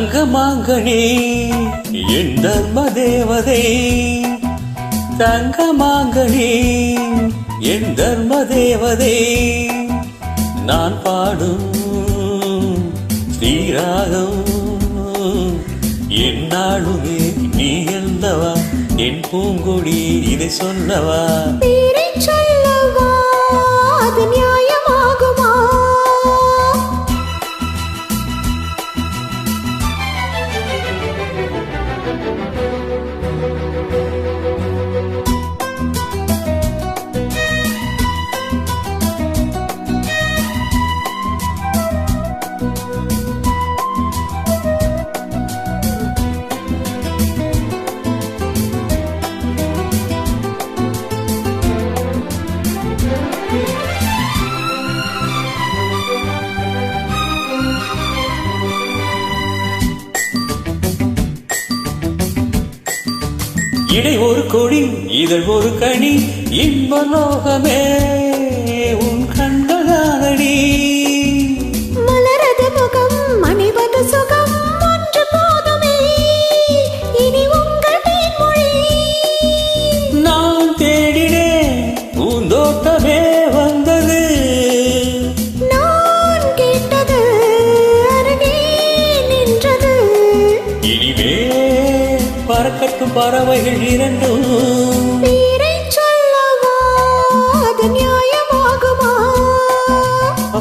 தங்கமாங்கனே என் தர்ம தேவதை தங்கமாங்கனே என் தர்ம தேவதை நான் பாடும் ஸ்ரீராகம் என்னாலுமே நீ அல்லவா என் பூங்கொடி இதை சொல்லவா? சொல்லவா இடை ஒரு கொடி இதழ் ஒரு கனி இன்ப லோகமே. பறவைகள் இரண்டும்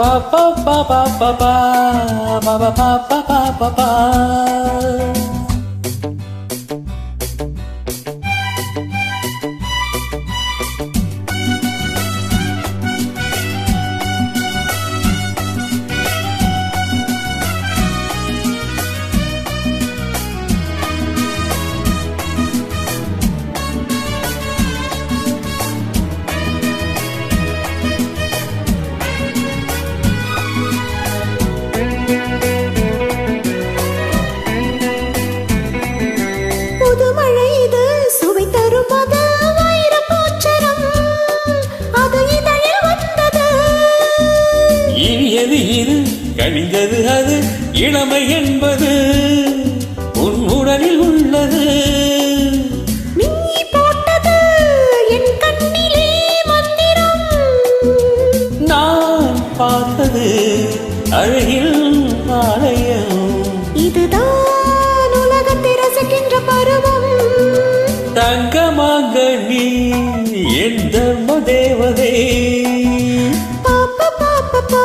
பாப்பா பாப்பா பாப்பா பாப்பா பாப்பா பாப்பா பார்த்தது அழகில் ஆலயம். இதுதான் உலகத்தை ரசிக்கின்ற பருவம். தங்கமாக நீ என் தர்ம தேவதை. பாப்பா பாப்பா.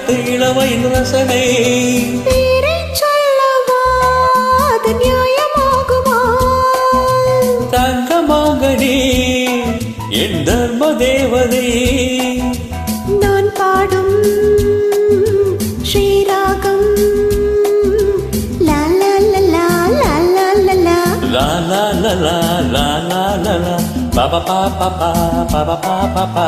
நடக்கட்டு இளமை ரசனை தங்கமாக நீ என் தர்ம தேவதை நான் பாடும் ஸ்ரீராகம் லா லா லா லா லா லா லா லா லா லா லா லா லா லா லா லா பா பா பா பா பா பா பா பா பா